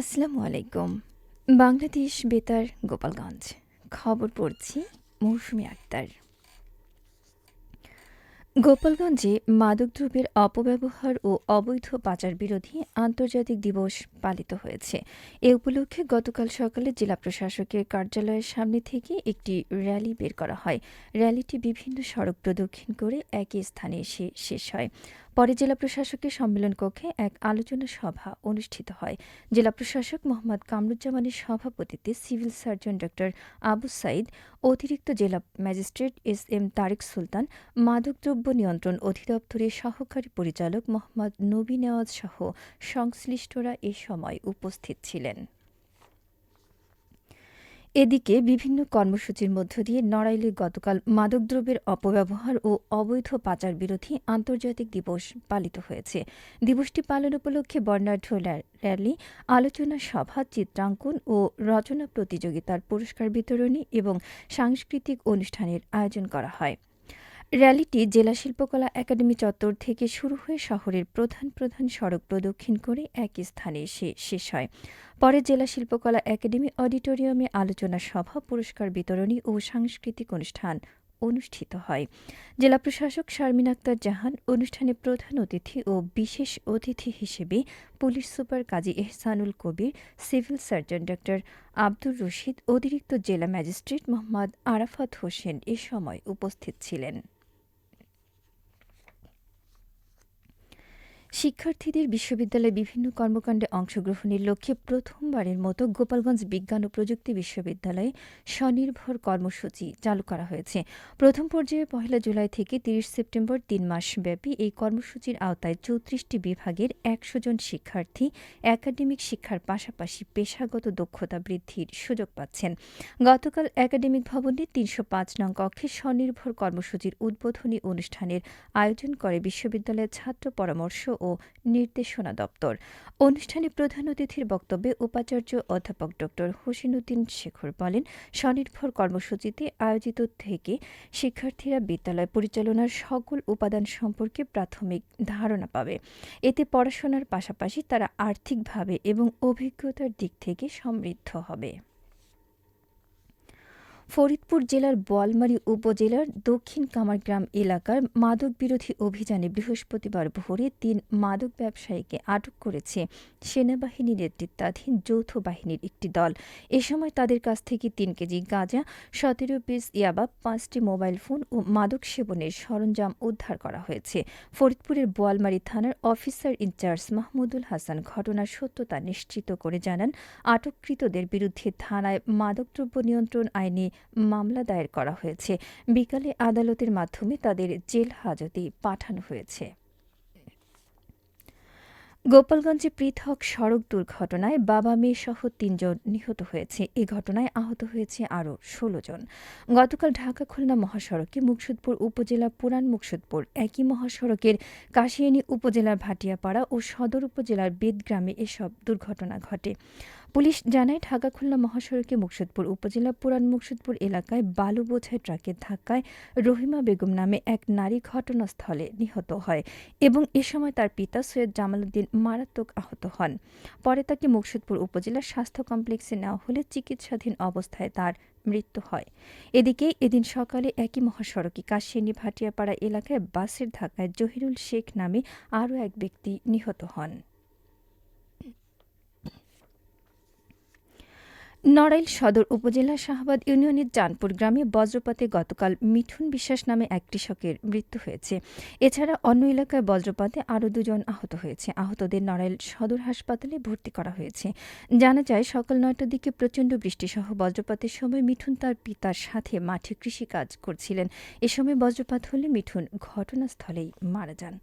আসসালামু আলাইকুম। বাংলাদেশ বেতার, গোপালগঞ্জ। খবর পড়ছি মৌসুমি আক্তার। গোপালগঞ্জে মাদকদ্রব্যের অপব্যবহার ও অবৈধ পাচার বিরোধী আন্তর্জাতিক দিবস পালিত হয়েছে। এ উপলক্ষে গতকাল সকালে জেলা প্রশাসকের কার্যালয়ের সামনে থেকে একটি র্যালি বের করা হয়। র্যালিটি বিভিন্ন সড়ক প্রদক্ষিণ করে একই স্থানে এসে শেষ হয়। পরে জেলা প্রশাসকের সম্মেলন কক্ষে এক আলোচনা সভা অনুষ্ঠিত হয়। জেলা প্রশাসক মোহাম্মদ কামরুজ্জামানের সভাপতিত্বে সিভিল সার্জন ড আবু সাইদ, অতিরিক্ত জেলা magistrate S M Tareq Sultan, মাদকদ্রব্য নিয়ন্ত্রণ অধিদপ্তরের সহকারী পরিচালক মোহাম্মদ নবী নেওয়াজ সহ সংশ্লিষ্টরা এ সময় উপস্থিত ছিলেন। এদিকে বিভিন্ন কর্মসূচির মধ্য দিয়ে নড়াইলে গতকাল মাদকদ্রব্যের অপব্যবহার ও অবৈধ পাচার বিরোধী আন্তর্জাতিক দিবস পালিত হয়েছে। দিবসটি পালন উপলক্ষে বর্ণাঢ্য র্যালি, আলোচনা সভা, চিত্রাঙ্কন ও রচনা প্রতিযোগিতার পুরস্কার বিতরণী এবং সাংস্কৃতিক অনুষ্ঠানের আয়োজন করা হয়। র্যালিটি জেলা শিল্পকলা একাডেমি চত্বর থেকে শুরু হয়ে শহরের প্রধান প্রধান সড়ক প্রদক্ষিণ করে একই স্থানে এসে শেষ হয়। পরে জেলা শিল্পকলা একাডেমি অডিটোরিয়ামে আলোচনা সভা, পুরস্কার বিতরণী ও সাংস্কৃতিক অনুষ্ঠান অনুষ্ঠিত হয়। জেলা প্রশাসক শারমিন আক্তার জাহান অনুষ্ঠানে প্রধান অতিথি ও বিশেষ অতিথি হিসেবে police super Kazi Ehsanul Kabir, civil surgeon ড আব্দুর রশিদ, অতিরিক্ত জেলা ম্যাজিস্ট্রেট মোহাম্মদ আরাফাত হোসেন এ সময় উপস্থিত ছিলেন। শিক্ষার্থীদের বিশ্ববিদ্যালয়ে বিভিন্ন কর্মকাণ্ডে অংশগ্রহণের লক্ষ্যে প্রথমবারের মতো গোপালগঞ্জ বিজ্ঞান ও প্রযুক্তি বিশ্ববিদ্যালয়ে স্বনির্ভর কর্মসূচি চালু করা হয়েছে। প্রথম পর্যায়ে পহেলা জুলাই থেকে তিরিশ সেপ্টেম্বর তিন মাস ব্যাপী এই কর্মসূচির আওতায় চৌত্রিশটি বিভাগের একশো জন শিক্ষার্থী একাডেমিক শিক্ষার পাশাপাশি পেশাগত দক্ষতা বৃদ্ধির সুযোগ পাচ্ছেন। গতকাল একাডেমিক ভবনে তিনশো পাঁচ নং কক্ষে স্বনির্ভর কর্মসূচির উদ্বোধনী অনুষ্ঠানের আয়োজন করে বিশ্ববিদ্যালয়ের ছাত্র পরামর্শ ও নির্দেশনা দপ্তর। অনুষ্ঠানে প্রধান অতিথির বক্তব্যে উপাচার্য অধ্যাপক ড হোসেনউদ্দিন শেখর বলেন, স্বনির্ভর কর্মসূচিতে আয়োজিত থেকে শিক্ষার্থীরা বিদ্যালয় পরিচালনার সকল উপাদান সম্পর্কে প্রাথমিক ধারণা পাবে। এতে পড়াশোনার পাশাপাশি তারা আর্থিকভাবে এবং অভিজ্ঞতার দিক থেকে সমৃদ্ধ হবে। ফরিদপুর জেলার বোয়ালমারী উপজেলার দক্ষিণ কামারগ্রাম এলাকার মাদক বিরোধী অভিযানে বৃহস্পতিবার ভোরে তিন মাদক ব্যবসায়ীকে আটক করেছে সেনাবাহিনী নেতৃত্বাধীন যৌথ বাহিনীর একটি দল। এ সময় তাদের কাছ থেকে তিন কেজি গাঁজা, সতেরো পিস ইয়াবা, পাঁচটি মোবাইল ফোন ও মাদক সেবনের সরঞ্জাম উদ্ধার করা হয়েছে। ফরিদপুরের বোয়ালমারী থানার অফিসার ইনচার্জ মাহমুদুল হাসান ঘটনার সত্যতা নিশ্চিত করে জানান, আটককৃতদের বিরুদ্ধে থানায় মাদকদ্রব্য নিয়ন্ত্রণ আইনে মামলা দায়ের করা হয়েছে। বিকালে আদালতের মাধ্যমে তাদের জেল হাজতে পাঠানো হয়েছে। গোপালগঞ্জে পৃথক সড়ক দুর্ঘটনায় বাবা, মেয়ে সহ তিনজন নিহত হয়েছে। এ ঘটনায় আহত হয়েছে আরও ষোলো জন। গতকাল ঢাকা খুলনা মহাসড়কে মুকসুদপুর উপজেলা পুরান মুকসুদপুর একই মহাসড়কের কাশিয়ানী উপজেলার ভাটিয়াপাড়া ও সদর উপজেলার বেদগ্রামে এসব দুর্ঘটনা ঘটে। পুলিশ জানায়, ঢাকা খুলনা মহাসড়কে মুকসুদপুর উপজেলা পুরান মুকসুদপুর এলাকায় বালু বোঝাই ট্রাকের ধাক্কায় রহিমা বেগম নামে এক নারী ঘটনাস্থলে নিহত হয় এবং এ সময় তার পিতা সৈয়দ জামালউদ্দিন মারাত্মক আহত হন। পরে তাকে মুকসুদপুর উপজেলার স্বাস্থ্য কমপ্লেক্সে নেওয়া হলে চিকিৎসাধীন অবস্থায় তার মৃত্যু হয়। এদিকে এদিন সকালে একই মহাসড়কে কাশিয়ানী ভাটিয়াপাড়া এলাকায় বাসের ধাক্কায় জহিরুল শেখ নামে আরও এক ব্যক্তি নিহত হন। নড়াইল সদর উপজেলা শাহবাদ ইউনিয়নের জানপুর গ্রামে বজ্রপাতে গতকাল মিঠুন বিশ্বাস নামে এক কৃষকের মৃত্যু হয়েছে। এছাড়া অন্য এলাকায় বজ্রপাতে আরও দুজন আহত হয়েছে। আহতদের নড়াইল সদর হাসপাতালে ভর্তি করা হয়েছে। জানা যায়, সকাল নয়টার দিকে প্রচণ্ড বৃষ্টিসহ বজ্রপাতের সময় মিঠুন তার পিতার সাথে মাঠে কৃষিকাজ করছিলেন। এ সময় বজ্রপাত হলে মিঠুন ঘটনাস্থলেই মারা যান।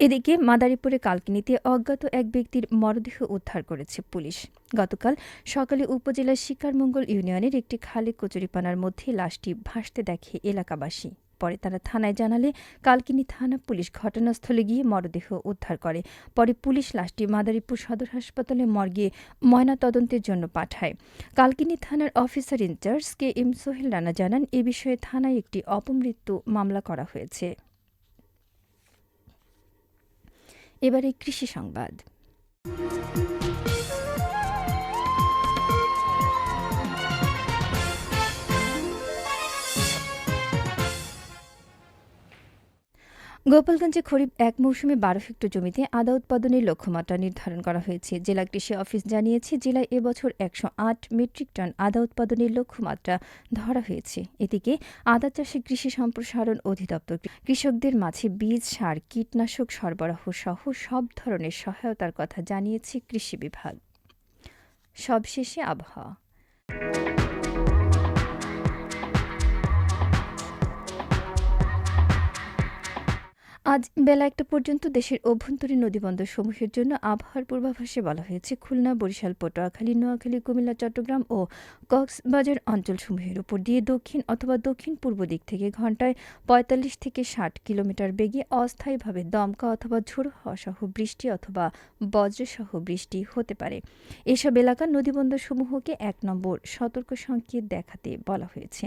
এদিকে মাদারীপুরে কালকিনিতে অজ্ঞাত এক ব্যক্তির মরদেহ উদ্ধার করেছে পুলিশ। গতকাল সকালে উপজেলার শিকারমঙ্গল ইউনিয়নের একটি খালি কচুরিপানার মধ্যে লাশটি ভাসতে দেখে এলাকাবাসী। পরে তারা থানায় জানালে কালকিনি থানা পুলিশ ঘটনাস্থলে গিয়ে মরদেহ উদ্ধার করে। পরে পুলিশ লাশটি মাদারীপুর সদর হাসপাতালে মর্গে ময়না তদন্তের জন্য পাঠায়। কালকিনি থানার officer in charge K M Sohel Rana জানান, এ বিষয়ে থানায় একটি অপমৃত্যু মামলা করা হয়েছে। এবারে কৃষি সংবাদ। গোপালগঞ্জে খরিফ এক মৌসুমে বারো হেক্টর জমিতে আদা উৎপাদনের লক্ষ্যমাত্রা নির্ধারণ করা হয়েছে। জেলা কৃষি অফিস জানিয়েছে, জেলায় এবছর একশো আট মেট্রিক টন আদা উৎপাদনের লক্ষ্যমাত্রা ধরা হয়েছে। এদিকে আদা চাষে কৃষি সম্প্রসারণ অধিদপ্তর কৃষকদের মাঝে বীজ, সার, কীটনাশক সরবরাহ সহ সব ধরনের সহায়তার কথা জানিয়েছে কৃষি বিভাগ। সবশেষে আবহাওয়া। আজ বেলা একটা পর্যন্ত দেশের অভ্যন্তরীণ নদীবন্দর সমূহের জন্য আবহাওয়ার পূর্বাভাসে বলা হয়েছে, খুলনা, বরিশাল, পটুয়াখালী, নোয়াখালী, কুমিল্লা, চট্টগ্রাম ও কক্সবাজার অঞ্চলসমূহের উপর দিয়ে দক্ষিণ অথবা দক্ষিণ পূর্ব দিক থেকে ঘন্টায় পঁয়তাল্লিশ থেকে ষাট কিলোমিটার বেগে অস্থায়ীভাবে দমকা অথবা ঝোড়ো হওয়া সহ বৃষ্টি অথবা বজ্রসহ বৃষ্টি হতে পারে। এসব এলাকার নদীবন্দরসমূহকে এক নম্বর সতর্ক সংকেত দেখাতে বলা হয়েছে।